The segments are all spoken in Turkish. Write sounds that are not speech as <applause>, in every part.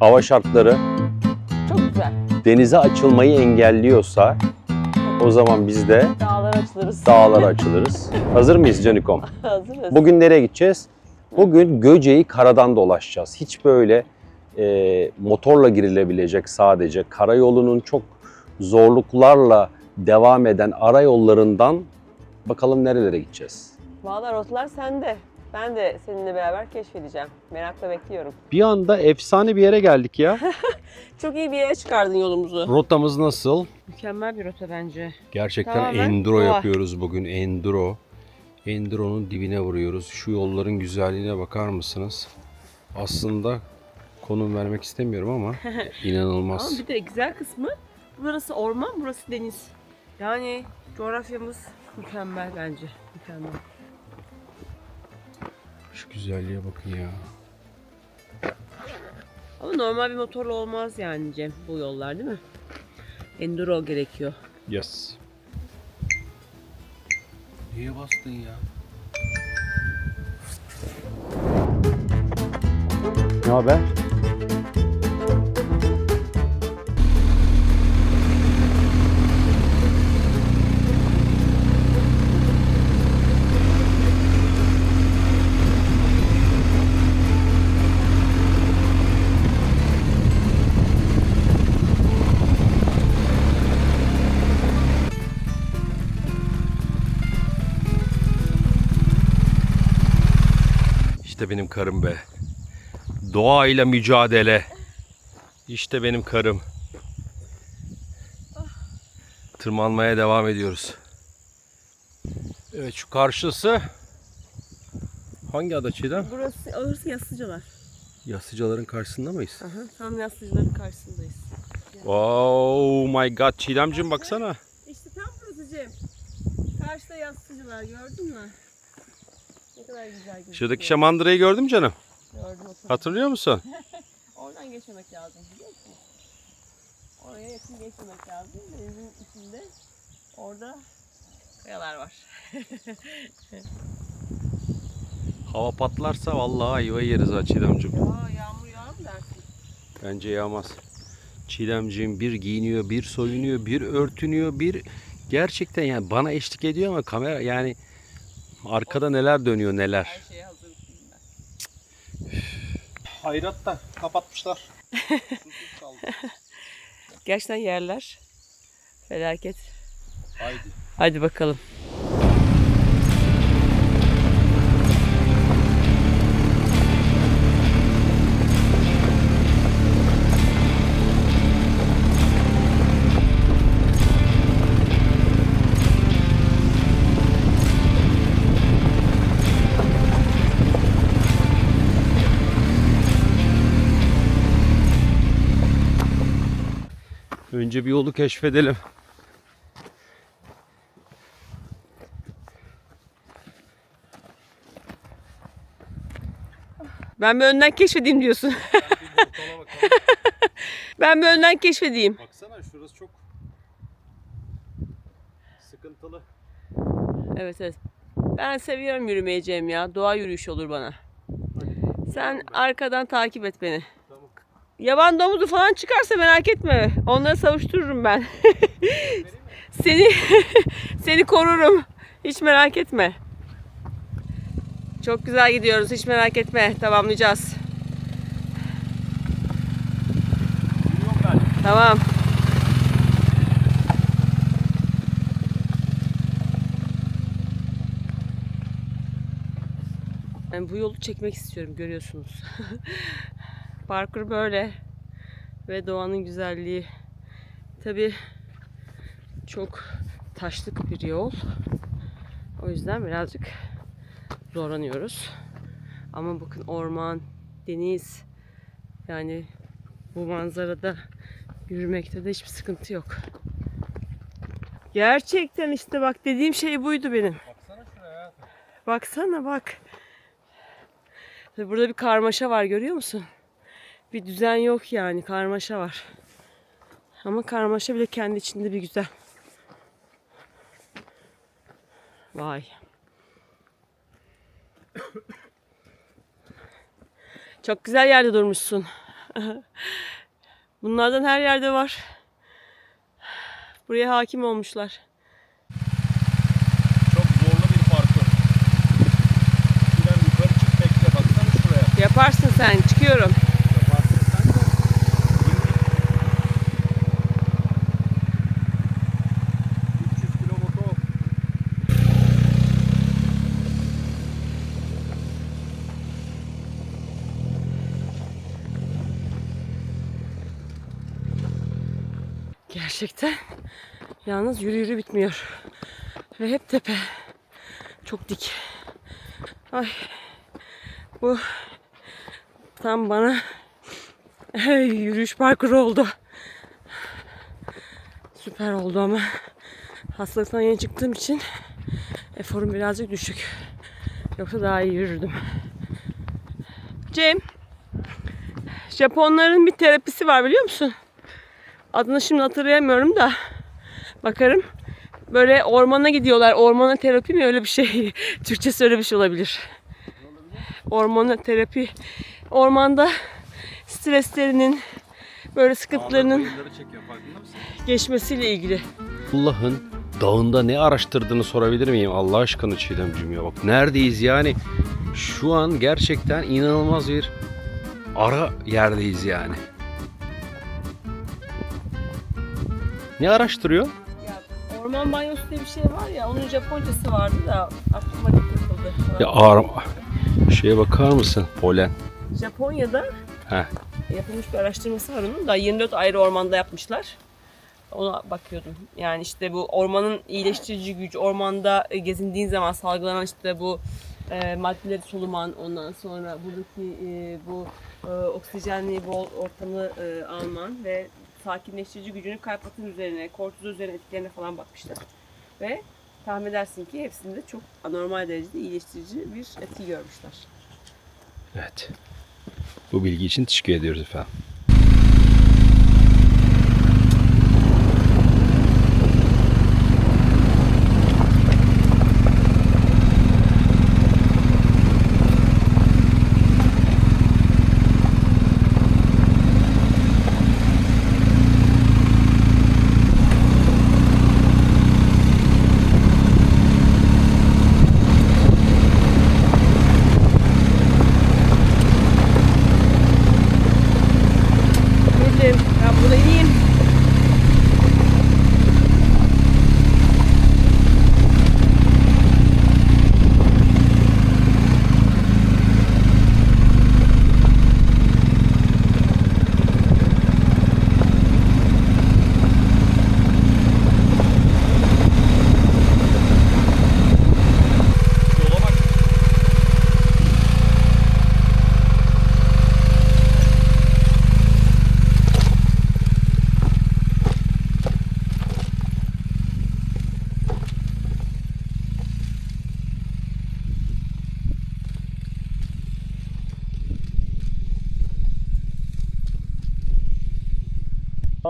hava şartları Çok güzel. denize açılmayı engelliyorsa o zaman biz de Dağlar açılırız. dağlara açılırız. Hazır mıyız Canikom? <laughs> Hazırız. Bugün nereye gideceğiz? Bugün Göce'yi karadan dolaşacağız. Hiç böyle e, motorla girilebilecek sadece karayolunun çok zorluklarla devam eden ara yollarından bakalım nerelere gideceğiz. Valla rotalar sende. Ben de seninle beraber keşfedeceğim. Merakla bekliyorum. Bir anda efsane bir yere geldik ya. <laughs> Çok iyi bir yere çıkardın yolumuzu. Rotamız nasıl? Mükemmel bir rota bence. Gerçekten Tamamen enduro doğa. yapıyoruz bugün. Enduro. Enduro'nun dibine vuruyoruz. Şu yolların güzelliğine bakar mısınız? Aslında konum vermek istemiyorum ama <laughs> inanılmaz. Ama bir de güzel kısmı burası orman, burası deniz. Yani coğrafyamız mükemmel bence. Mükemmel. Şu güzelliğe bakın ya. Ama normal bir motorla olmaz yani Cem bu yollar değil mi? Enduro gerekiyor. Yes. Niye bastın ya? Ne haber? İşte benim karım be. Doğayla mücadele. İşte benim karım. Tırmanmaya devam ediyoruz. Evet şu karşısı hangi ada Çiğdem? Burası, orası Yassıcalar. Yassıcaların karşısında mıyız? Aha, tam Yassıcaların karşısındayız. Oh my god Çiğdemciğim baksana. İşte tam burası Cem. Karşıda Yassıcalar gördün mü? Kadar güzel gözüküyor. Şuradaki şamandırayı gördün mü canım? Gördüm Hatırlıyor musun? <laughs> Oradan geçmemek lazım biliyor musun? Oraya yakın geçmemek lazım. Denizin içinde orada kayalar var. <laughs> Hava patlarsa vallahi ayva yeriz ha Çiğdemciğim. Ya yağmur yağar mı dersin? Bence yağmaz. Çiğdemciğim bir giyiniyor, bir soyunuyor, bir örtünüyor, bir gerçekten yani bana eşlik ediyor ama kamera yani arkada neler dönüyor neler. Her şeye hazırım ben. Hayrat da kapatmışlar. <laughs> Gerçekten yerler felaket. Haydi. Hadi bakalım. Önce bir yolu keşfedelim. Ben bir önden keşfedeyim diyorsun. <laughs> ben bir önden keşfedeyim. Baksana şurası çok sıkıntılı. Evet evet. Ben seviyorum yürümeyi Cem ya. Doğa yürüyüşü olur bana. Sen arkadan takip et beni. Yaban domuzu falan çıkarsa merak etme. Onları savuştururum ben. <laughs> seni <laughs> seni korurum. Hiç merak etme. Çok güzel gidiyoruz. Hiç merak etme. Tamamlayacağız. Tamam. Ben bu yolu çekmek istiyorum görüyorsunuz. <laughs> Parkur böyle ve doğanın güzelliği. Tabi çok taşlık bir yol. O yüzden birazcık zorlanıyoruz. Ama bakın orman, deniz yani bu manzarada yürümekte de hiçbir sıkıntı yok. Gerçekten işte bak dediğim şey buydu benim. Baksana şuraya. Baksana bak. Burada bir karmaşa var görüyor musun? Bir düzen yok yani karmaşa var. Ama karmaşa bile kendi içinde bir güzel. Vay. Çok güzel yerde durmuşsun. Bunlardan her yerde var. Buraya hakim olmuşlar. Çok zorlu bir parkur. Şuradan yukarı çık bekle baksana şuraya. Yaparsın sen. Çıkıyorum. Yaparsın sen de. Dimdik. 300 kilo motor. Gerçekten. Yalnız yürü yürü bitmiyor. Ve hep tepe. Çok dik. Ay. Bu tam bana yürüyüş parkuru oldu. Süper oldu ama hastalıktan yeni çıktığım için eforum birazcık düşük. Yoksa daha iyi yürürdüm. Cem, Japonların bir terapisi var biliyor musun? Adını şimdi hatırlayamıyorum da bakarım. Böyle ormana gidiyorlar. Ormana terapi mi öyle bir şey? <laughs> Türkçesi öyle bir şey olabilir. Ormana terapi. Ormanda streslerinin böyle sıkıntılarının Bayırları çekiyor farkında mısın? geçmesiyle ilgili. Allah'ın dağında ne araştırdığını sorabilir miyim? Allah aşkına Çiğdemciğim ya bak. Neredeyiz yani? Şu an gerçekten inanılmaz bir ara yerdeyiz yani. Ne araştırıyor? Orman banyosu diye bir şey var ya onun Japoncası vardı da aklıma takıldı. Ya ağır... Şeye bakar mısın? Polen. Japonya'da Heh. yapılmış bir araştırması var onun da 24 ayrı ormanda yapmışlar. Ona bakıyordum. Yani işte bu ormanın iyileştirici gücü, ormanda e, gezindiğin zaman salgılanan işte bu e, maddeleri soluman, ondan sonra buradaki e, bu e, oksijenli bol ortamı e, alman ve sakinleştirici gücünü kalp üzerine, kortizol üzerine etkilerine falan bakmışlar. Ve tahmin edersin ki hepsinde çok anormal derecede iyileştirici bir etki görmüşler. Evet. Bu bilgi için teşekkür ediyoruz efendim. Dedim ben burada ineyim. Yola bak.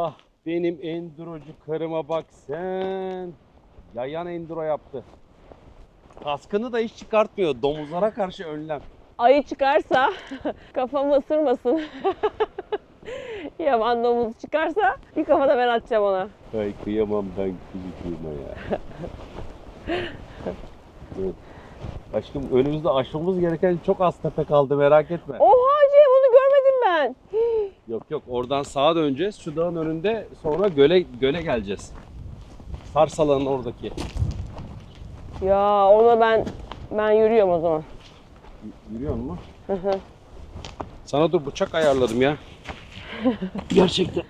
Ah benim endurocu karıma bak sen. Yayan enduro yaptı. Kaskını da hiç çıkartmıyor. Domuzlara karşı önlem. Ayı çıkarsa <laughs> kafamı ısırmasın. <laughs> Yaman domuz çıkarsa bir kafada ben atacağım ona. Ay kıyamam ben kuzucuğuma ya. evet. Aşkım önümüzde aşmamız gereken çok az tepe kaldı merak etme. Oha Cem onu görmedim ben. Yok yok oradan sağa döneceğiz. Şu dağın önünde sonra göle göle geleceğiz. Sarsalanın oradaki. Ya ona ben ben yürüyorum o zaman. Y- Yürüyor mu? Hı hı. Sana dur bıçak ayarladım ya. <laughs> Gerçekten.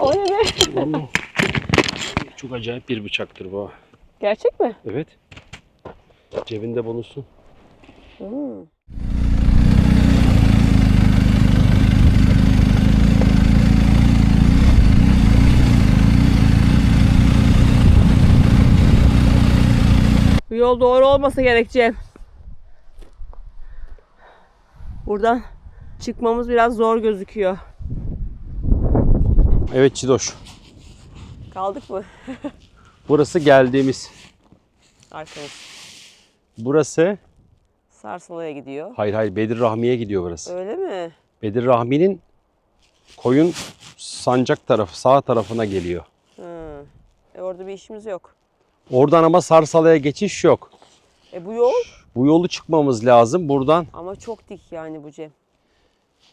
o ne be? Vallahi. Çok acayip bir bıçaktır bu. Gerçek mi? Evet. Cebinde bulunsun. Hmm. Yol doğru olmasa gerek Cem. Buradan çıkmamız biraz zor gözüküyor. Evet Çidoş. Kaldık mı? <laughs> Burası geldiğimiz. Arkamız. Burası Sarsalı'ya gidiyor. hayır hayır Bedir Rahmi'ye gidiyor burası. Öyle mi? Bedir Rahmi'nin Koyun sancak tarafı sağ tarafına geliyor. Hı. E orada bir işimiz yok. Oradan ama Sarsalı'ya geçiş yok. E bu yol Bu yolu çıkmamız lazım. Buradan ama çok dik yani bu Cem.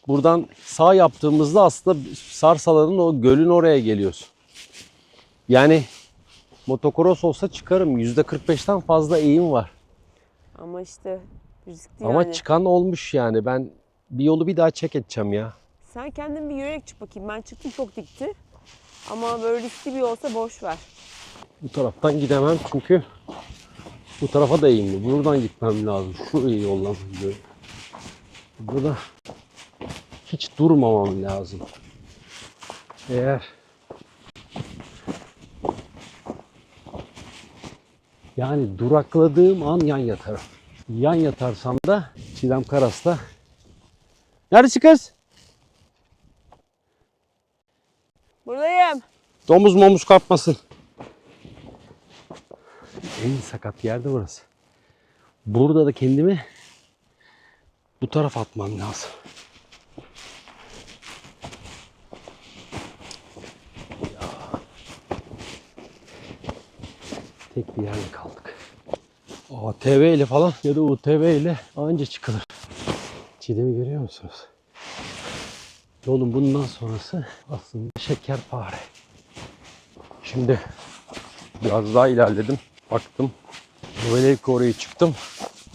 buradan sağ yaptığımızda aslında Sarsalı'nın o gölün oraya geliyoruz. Yani motokros olsa çıkarım. %45'ten fazla eğim var. Ama işte riskli Ama yani. çıkan olmuş yani. Ben bir yolu bir daha çek edeceğim ya. Sen kendin bir yürüyerek çık bakayım. Ben çıktım çok dikti. Ama böyle riskli bir yolsa boş ver. Bu taraftan gidemem çünkü bu tarafa da eğimli. Buradan gitmem lazım. Şurayı yollam. böyle. Burada hiç durmamam lazım. Eğer yani durakladığım an yan yatarım. Yan yatarsam da Çiğdem Karas'ta Neredesin kız? Buradayım. Domuz momuz kapmasın. En sakat yerde burası. Burada da kendimi bu tarafa atmam lazım. Ya. Tek bir yerde kaldık. ATV ile falan ya da UTV ile anca çıkılır. Çiğdem'i görüyor musunuz? Yolun bundan sonrası aslında şekerpare. Şimdi biraz daha ilerledim. Baktım. Novelevki oraya çıktım.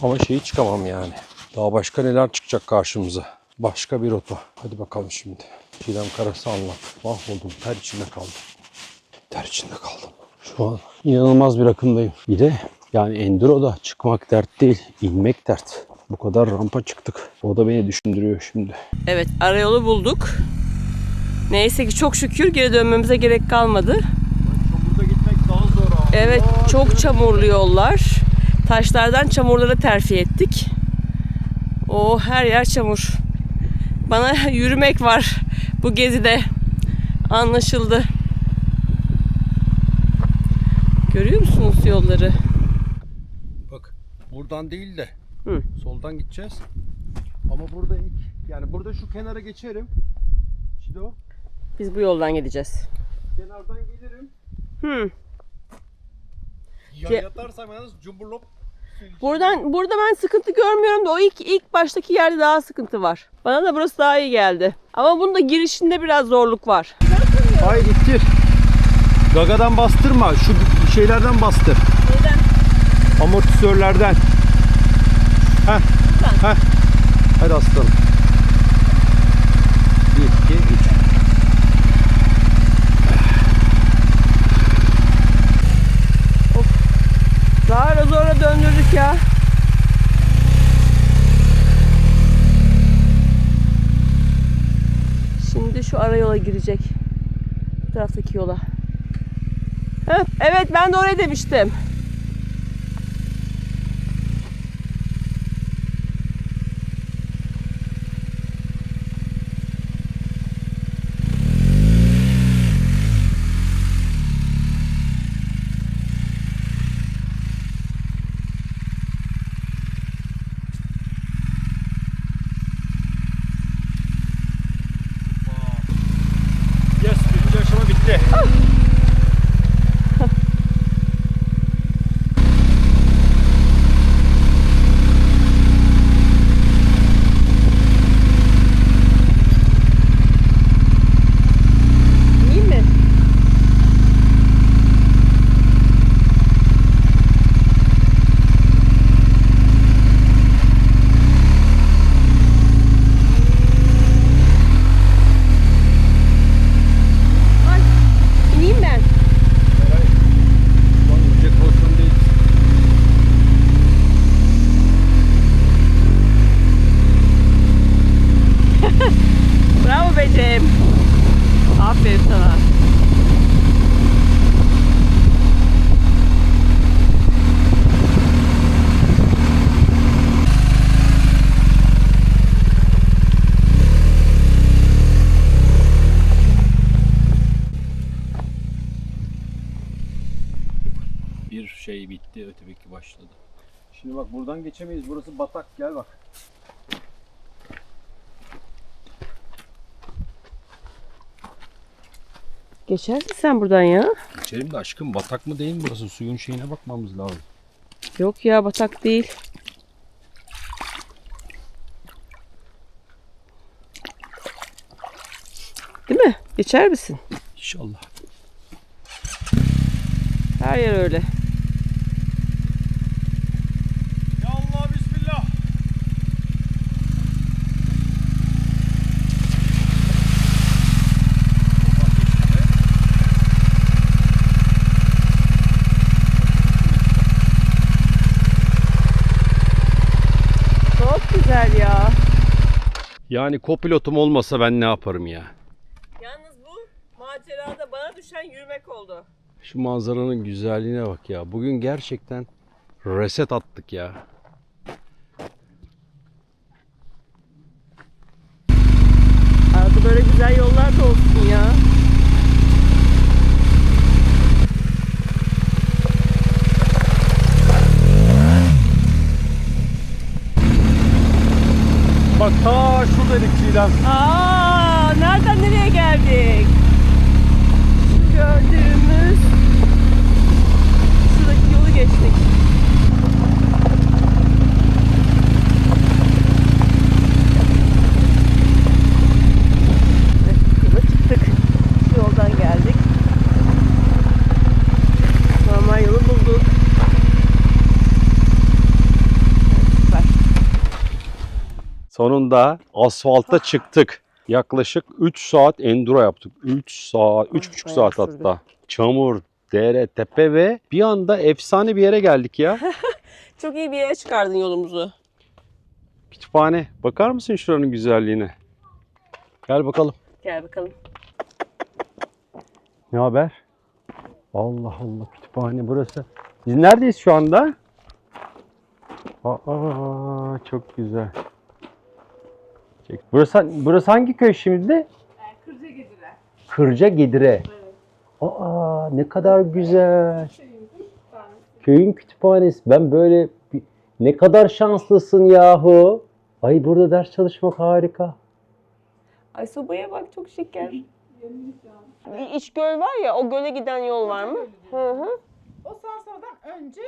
Ama şeyi çıkamam yani. Daha başka neler çıkacak karşımıza. Başka bir rota. Hadi bakalım şimdi. Çiğdem Karası anlat. Mahvoldum. Ter içinde kaldım. Ter içinde kaldım. Şu an inanılmaz bir akımdayım. Bir de yani Enduro'da çıkmak dert değil. inmek dert. Bu kadar rampa çıktık. O da beni düşündürüyor şimdi. Evet arayolu bulduk. Neyse ki çok şükür geri dönmemize gerek kalmadı. Burada gitmek daha zor abi. Evet çok çamurlu yollar. Taşlardan çamurları terfi ettik. O her yer çamur. Bana <laughs> yürümek var bu gezide. Anlaşıldı. Görüyor musunuz yolları? Bak buradan değil de Hı. soldan gideceğiz. Ama burada ilk yani burada şu kenara geçerim. Çido. Biz bu yoldan gideceğiz. Kenardan gelirim. Hı. Yan yatarsam yalnız cumburlop. Buradan burada ben sıkıntı görmüyorum da o ilk ilk baştaki yerde daha sıkıntı var. Bana da burası daha iyi geldi. Ama bunun da girişinde biraz zorluk var. Hayır ittir. Gagadan bastırma. Şu şeylerden bastır. Neden? Amortisörlerden. Heh. Heh. Hadi aslanım. 1, 2, 3. Zara zora döndürdük ya. Şimdi şu ara yola girecek. Bu taraftaki yola. Heh, evet ben de oraya demiştim. Oh. Buradan geçemeyiz. Burası batak. Gel bak. Geçersin sen buradan ya. İçerim de aşkım batak mı değil mi burası? Suyun şeyine bakmamız lazım. Yok ya batak değil. Değil mi? Geçer misin? İnşallah. Her yer öyle. Ya Allah bismillah. Çok güzel ya. Yani kopilotum olmasa ben ne yaparım ya? Yalnız bu macerada bana düşen yürümek oldu. Şu manzaranın güzelliğine bak ya. Bugün gerçekten reset attık ya. Arada böyle güzel yollar da olsun ya. Bak ta şuradaydık Çiğdem. Aa, nereden nereye geldik? Şu gördüğümüz şuradaki yolu geçtik. Evet, yola çıktık. Şu yoldan geldik. Normal yolu bulduk. Süper. Sonunda asfalta çıktık. Yaklaşık 3 saat enduro yaptık. 3 saat, 3,5 bayağı saat hatta. Çamur, dere, tepe ve bir anda efsane bir yere geldik ya. <laughs> Çok iyi bir yere çıkardın yolumuzu. Kütüphane. Bakar mısın şuranın güzelliğine? Gel bakalım. Gel bakalım. Ne haber? Allah Allah kütüphane burası. Biz neredeyiz şu anda? Aa çok güzel. Çek. Burası burası hangi köy şimdi? Kırca Gedire. Kırca Gedire. Aa ne kadar güzel. Köyün kütüphanesi. Ben böyle bir- ne kadar şanslısın yahu. Ay burada ders çalışmak harika. Ay sobaya bak çok şeker. Bir iç göl var ya o göle giden yol var mı? Hı hı. O Sarsara'dan önce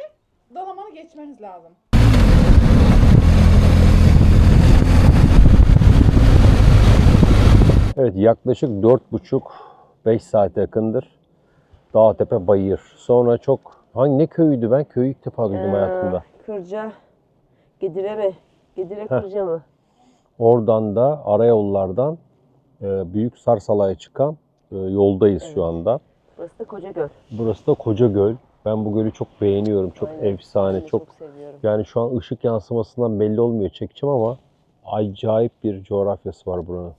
Dalaman'ı geçmeniz lazım. Evet yaklaşık 4,5-5 saate yakındır. Dağ tepe bayır. Sonra çok hangi ne köyüydü ben köyü ilk defa duydum hayatımda. Kırca. Gedire mi? Gedire Heh. Kırca mı? Oradan da arayollardan e, Büyük Sarsala'ya çıkan e, yoldayız şu anda. Burası da Koca Göl. Burası da Koca Göl. Ben bu gölü çok beğeniyorum. Çok Aynen. efsane. De Çok seviyorum. yani şu an ışık yansımasından belli olmuyor çekeceğim ama acayip bir coğrafyası var buranın.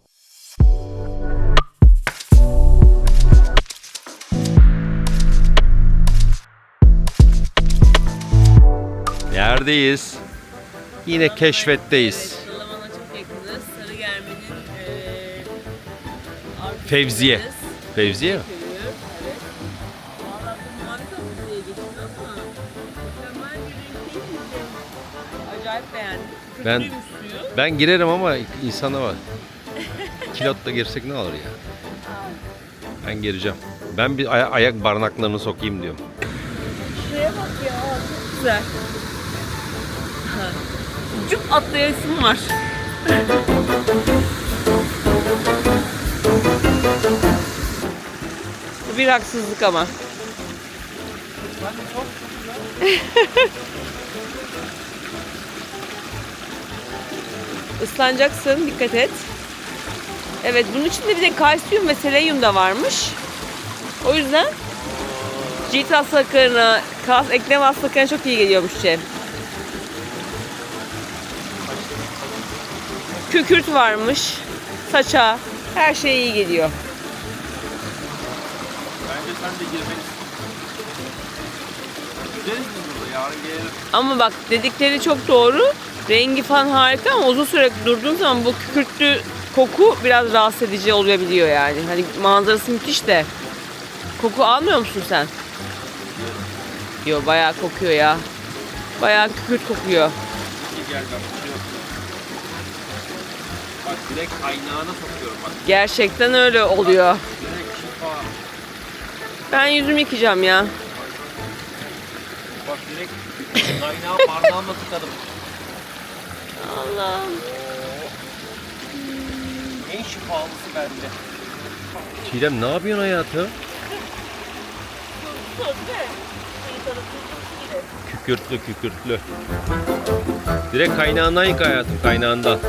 Bir renk değil mi? Acayip beğendim. Ben-. Ben girerim ama insana var. Kilotla girsek ne olur ya? Ben gireceğim. Ben bir aya- ayak barınaklarını sokayım diyorum. Şuraya bak ya. Çok güzel. Cuk atlayasım var. Bu bir haksızlık ama. Islanacaksın, dikkat et. Evet, bunun içinde bir de kalsiyum ve selenyum da varmış. O yüzden cilt hastalıklarına, kas eklem hastalıklarına çok iyi geliyormuş Cem. Kükürt varmış. Saça. Her şeye iyi geliyor. Bence sen de girmelisin. Gideriz mi burada? Yarın gelelim. Ama bak dedikleri çok doğru. Rengi falan harika ama uzun süre durduğun zaman bu kükürtlü koku biraz rahatsız edici olabiliyor yani. Hani manzarası müthiş de. Koku almıyor musun sen? Yo bayağı kokuyor ya. Bayağı kükürt kokuyor. İyi gel bak. Direkt kaynağına sokuyorum bak. Gerçekten öyle oluyor. Direkt şifa. Ben yüzümü yıkayacağım ya. Bak direkt kaynağı parmağımla tıkadım. Allah'ım. En şifalısı bence. Çiğdem ne yapıyorsun hayatım? Kükürtlü kükürtlü. Direkt kaynağından yıka hayatım kaynağından.